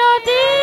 নদী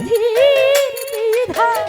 বিধি বিধান